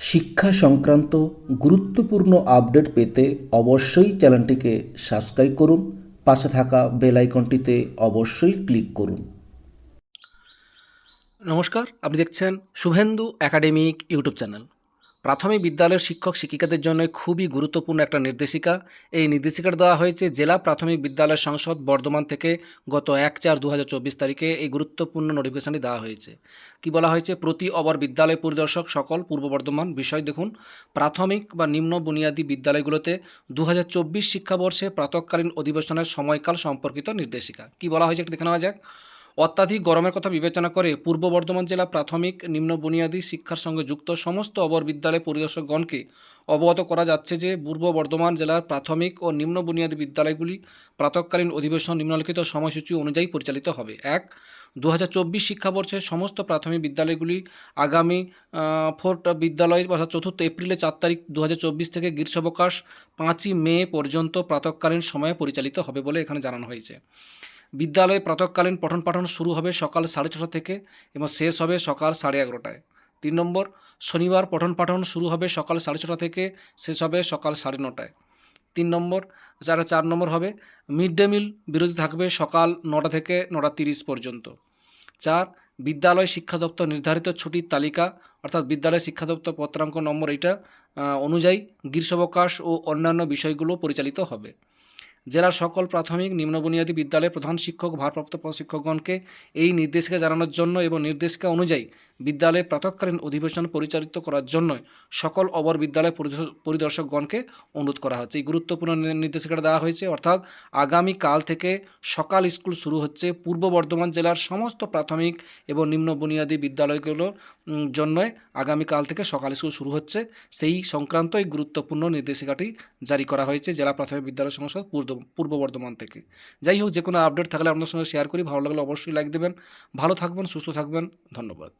শিক্ষা সংক্রান্ত গুরুত্বপূর্ণ আপডেট পেতে অবশ্যই চ্যানেলটিকে সাবস্ক্রাইব করুন, পাশে থাকা বেল আইকনটিতে অবশ্যই ক্লিক করুন। নমস্কার, আপনি দেখছেন শুভেন্দু একাডেমিক ইউটিউব চ্যানেল। প্রাথমিক বিদ্যালয়ের শিক্ষক শিক্ষিকাদের জন্য খুবই গুরুত্বপূর্ণ একটা নির্দেশিকা। এই নির্দেশিকাটা দেওয়া হয়েছে জেলা প্রাথমিক বিদ্যালয় সংসদ বর্ধমান থেকে গত এক চার দু তারিখে এই গুরুত্বপূর্ণ নোটিফিকেশনটি দেওয়া হয়েছে। কি বলা হয়েছে? প্রতি অবর বিদ্যালয় পরিদর্শক সকল পূর্ব বর্ধমান বিষয় দেখুন। প্রাথমিক বা নিম্ন বুনিয়াদী বিদ্যালয়গুলোতে দু হাজার চব্বিশ শিক্ষাবর্ষে প্রাতকালীন অধিবেশনের সময়কাল সম্পর্কিত নির্দেশিকা। কি বলা হয়েছে? একটু দেখে নেওয়া যাক। অত্যাধিক গরমের কথা বিবেচনা করে পূর্ব বর্ধমান জেলা প্রাথমিক নিম্ন বুনিয়াদী শিক্ষার সঙ্গে যুক্ত সমস্ত অবর বিদ্যালয় পরিদর্শকগণকে অবগত করা যাচ্ছে যে পূর্ব বর্ধমান জেলার প্রাথমিক ও নিম্ন বুনিয়াদী বিদ্যালয়গুলি প্রাতকালীন অধিবেশন নিম্নলিখিত সময়সূচি অনুযায়ী পরিচালিত হবে। এক দু হাজার চব্বিশ শিক্ষাবর্ষে সমস্ত প্রাথমিক বিদ্যালয়গুলি আগামী ফোর্ট বিদ্যালয় অর্থাৎ চতুর্থ এপ্রিলে চার তারিখ দু হাজার চব্বিশ থেকে গ্রীষ্মাবকাশ পাঁচই মে পর্যন্ত প্রাতকালীন সময়ে পরিচালিত হবে বলে এখানে জানানো হয়েছে। বিদ্যালয়ে প্রাতকালীন পঠন পাঠন শুরু হবে সকাল সাড়ে ছটা থেকে এবং শেষ হবে সকাল সাড়ে এগারোটায়। তিন নম্বর, শনিবার পঠন পাঠন শুরু হবে সকাল সাড়ে ছটা থেকে, শেষ হবে সকাল সাড়ে নটায়। তিন নম্বর, যারা চার নম্বর হবে, মিড ডে মিল বিরতি থাকবে সকাল নটা থেকে নটা তিরিশ পর্যন্ত। চার, বিদ্যালয় শিক্ষা দপ্তর নির্ধারিত ছুটির তালিকা, অর্থাৎ বিদ্যালয় শিক্ষা দপ্তর পত্রাঙ্ক নম্বর এটা অনুযায়ী গ্রীষ্মাবকাশ ও অন্যান্য বিষয়গুলো পরিচালিত হবে। জেলার সকল প্রাথমিক নিম্ন বুনিয়াদী বিদ্যালয়ের প্রধান শিক্ষক, ভারপ্রাপ্ত প্রশিক্ষকগণকে এই নির্দেশিকা জানানোর জন্য এবং নির্দেশিকা অনুযায়ী বিদ্যালয়ে প্রাতকালীন অধিবেশন পরিচালিত করার জন্য সকল অবর বিদ্যালয় পরিদর্শকগণকে অনুরোধ করা হচ্ছে। এই গুরুত্বপূর্ণ নির্দেশিকাটা দেওয়া হয়েছে, অর্থাৎ আগামী কাল থেকে সকাল স্কুল শুরু হচ্ছে পূর্ব বর্ধমান জেলার সমস্ত প্রাথমিক এবং নিম্ন বুনিয়াদী বিদ্যালয়গুলোর জন্য আগামীকাল থেকে সকাল স্কুল শুরু হচ্ছে। সেই সংক্রান্ত এই গুরুত্বপূর্ণ নির্দেশিকাটি জারি করা হয়েছে জেলা প্রাথমিক বিদ্যালয় সংসদ পূর্ব বর্ধমান থেকে। যাই হোক, যে কোনো আপডেট থাকলে আপনার সঙ্গে শেয়ার করি। ভালো লাগলে অবশ্যই লাইক দেবেন। ভালো থাকবেন, সুস্থ থাকবেন। ধন্যবাদ।